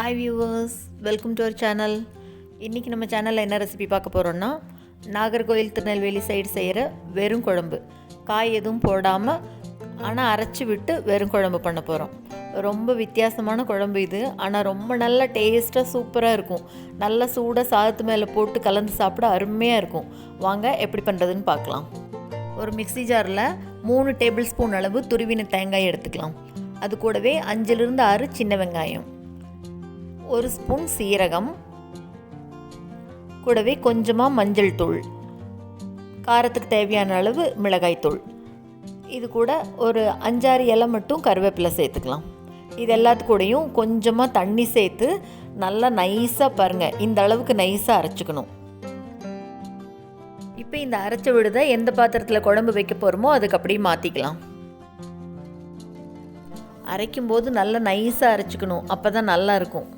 Hi viewers welcome to our channel இன்றைக்கி நம்ம சேனலில் என்ன ரெசிபி பார்க்க போகிறோன்னா நாகர்கோவில் திருநெல்வேலி சைடு செய்கிற வெறும் குழம்பு. காய் எதுவும் போடாமல் ஆனால் அரைச்சி விட்டு வெறும் குழம்பு பண்ண போகிறோம் ரொம்ப வித்தியாசமான குழம்பு இது. ஆனால் ரொம்ப நல்ல டேஸ்ட்டாக சூப்பராக இருக்கும். நல்ல சூடாக சாதத்து மேலே போட்டு கலந்து சாப்பிட அருமையாக இருக்கும். வாங்க எப்படி பண்ணுறதுன்னு பார்க்கலாம். ஒரு மிக்ஸி ஜாரில் மூணு டேபிள் ஸ்பூன் அளவு துருவின தேங்காய் எடுத்துக்கலாம். அது கூடவே அஞ்சிலிருந்து ஆறு சின்ன வெங்காயம். ஒரு ஸ்பூன் சீரகம் கூடவே கொஞ்சமாக மஞ்சள் தூள் காரத்துக்கு தேவையான அளவு மிளகாய்த்தூள் இது கூட ஒரு அஞ்சாறு இலை மட்டும் கருவேப்பிலை சேர்த்துக்கலாம். இது எல்லாத்துக்கூடையும் கொஞ்சமாக தண்ணி சேர்த்து நல்லா நைஸாக பாருங்கள் இந்த அளவுக்கு நைஸாக அரைச்சிக்கணும். இப்போ இந்த அரைச்ச விடுதை எந்த பாத்திரத்தில் குழம்பு வைக்க போகிறோமோ அதுக்கு அப்படியே மாற்றிக்கலாம் அரைக்கும்போது நல்லா நைஸாக அரைச்சிக்கணும் அப்போ தான் நல்லா இருக்கும்.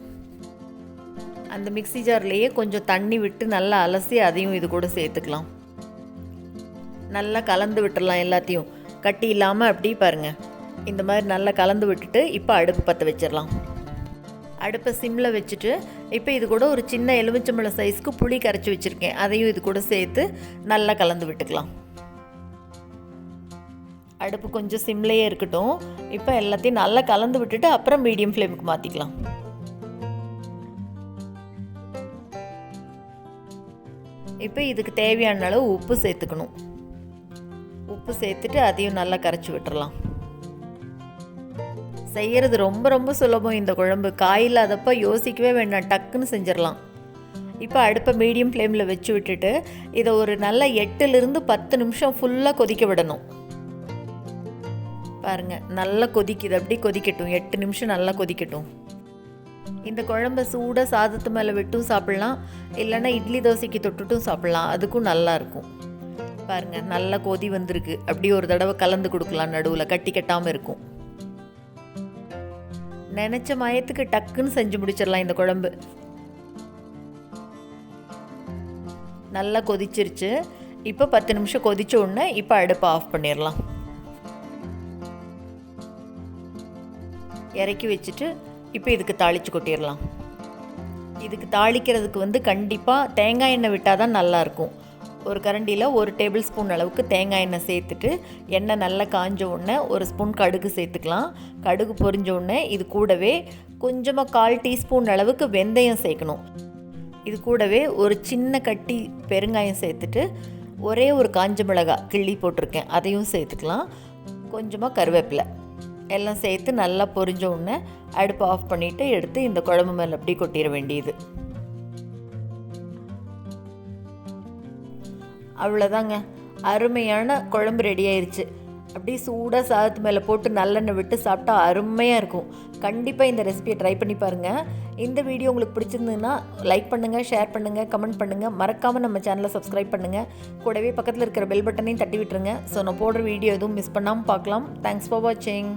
அந்த மிக்ஸி ஜார்லேயே கொஞ்சம் தண்ணி விட்டு நல்லா அலசி அதையும் இது கூட சேர்த்துக்கலாம். நல்லா கலந்து விட்டுடலாம் எல்லாத்தையும். கட்டி இல்லாமல் அப்படி பாருங்கள் இந்த மாதிரி நல்லா கலந்து விட்டுட்டு இப்போ அடுப்பு பற்ற வச்சிடலாம். அடுப்பை சிம்மில் வச்சுட்டு இப்போ இது கூட ஒரு சின்ன எலுமிச்சம்பழம் சைஸ்க்கு புளி கரைச்சி வச்சுருக்கேன். அதையும் இது கூட சேர்த்து நல்லா கலந்து விட்டுக்கலாம். அடுப்பு கொஞ்சம் சிம்லேயே இருக்கட்டும். இப்போ எல்லாத்தையும் நல்லா கலந்து விட்டுட்டு அப்புறம் மீடியம் ஃப்ளேமுக்கு மாற்றிக்கலாம் இப்போ இதுக்கு தேவையான அளவு உப்பு சேர்த்துக்கணும். உப்பு சேர்த்துட்டு அதையும் நல்லா கரைச்சி விட்டுறலாம். செய்கிறது ரொம்ப ரொம்ப சுலபம் இந்த குழம்பு. காய் யோசிக்கவே வேண்டாம் டக்குன்னு செஞ்சிடலாம். இப்போ அடுப்பை மீடியம் ஃப்ளேமில் வச்சு விட்டுட்டு இதை ஒரு நல்ல எட்டுலேருந்து பத்து நிமிஷம் ஃபுல்லாக கொதிக்க விடணும். பாருங்கள் நல்லா கொதிக்குது. அப்படி கொதிக்கட்டும். எட்டு நிமிஷம் நல்லா கொதிக்கட்டும். இந்த குழம்ப சூடாக சாதத்து மேலே விட்டும் சாப்பிட்லாம். இல்லைன்னா இட்லி தோசைக்கு தொட்டுட்டும் சாப்பிட்லாம். அதுக்கும் நல்லாயிருக்கும் பாருங்கள் நல்லா கொதி வந்திருக்கு. அப்படியே ஒரு தடவை கலந்து கொடுக்கலாம் நடுவில். கட்டி கட்டாமல் இருக்கும். நினச்ச மயத்துக்கு டக்குன்னு செஞ்சு முடிச்சிடலாம் இந்த குழம்பு. நல்லா கொதிச்சிருச்சு. இப்போ பத்து நிமிஷம் கொதிச்ச உடனே இப்போ அடுப்பை ஆஃப் பண்ணிடலாம். இறக்கி வச்சுட்டு இப்போ இதுக்கு தாளித்து கொட்டிடலாம். இதுக்கு தாளிக்கிறதுக்கு வந்து கண்டிப்பாக தேங்காய் எண்ணெய் விட்டால் தான் நல்லாயிருக்கும் ஒரு கரண்டியில் ஒரு டேபிள் ஸ்பூன் அளவுக்கு தேங்காய் எண்ணெய் சேர்த்துட்டு எண்ணெய் நல்லா காஞ்ச உடனே ஒரு ஸ்பூன் கடுகு சேர்த்துக்கலாம். கடுகு பொரிஞ்ச உடனே இது கூடவே கொஞ்சமாக கால் டீஸ்பூன் அளவுக்கு வெந்தயம் சேர்க்கணும். இது கூடவே ஒரு சின்ன கட்டி பெருங்காயம் சேர்த்துட்டு ஒரே ஒரு காஞ்ச மிளகாய் கிள்ளி போட்டிருக்கேன். அதையும் சேர்த்துக்கலாம். கொஞ்சமாக கருவேப்பிலை. எல்லாம் சேர்த்து நல்லா பொரிஞ்ச உடனே அடுப்பை ஆஃப் பண்ணிவிட்டு எடுத்து இந்த குழம்பு மேலே அப்படி கொட்டிட வேண்டியது. அவ்வளோதாங்க அருமையான குழம்பு ரெடி ஆயிடுச்சு அப்படியே சூடாக சாதத்து மேலே போட்டு நல்லெண்ணெய் விட்டு சாப்பிட்டா அருமையாக இருக்கும். கண்டிப்பாக இந்த ரெசிபியை ட்ரை பண்ணி பாருங்கள் இந்த வீடியோ உங்களுக்கு பிடிச்சிருந்ததுன்னா லைக் பண்ணுங்கள் ஷேர் பண்ணுங்கள் கமெண்ட் பண்ணுங்கள் மறக்காமல் நம்ம சேனலை சப்ஸ்கிரைப் பண்ணுங்கள் கூடவே பக்கத்தில் இருக்கிற பெல் பட்டனையும் தட்டி விட்டுருங்க. ஸோ நான் போடுற வீடியோ எதுவும் மிஸ் பண்ணாமல் பார்க்கலாம். தேங்க்ஸ் ஃபார் வாட்சிங்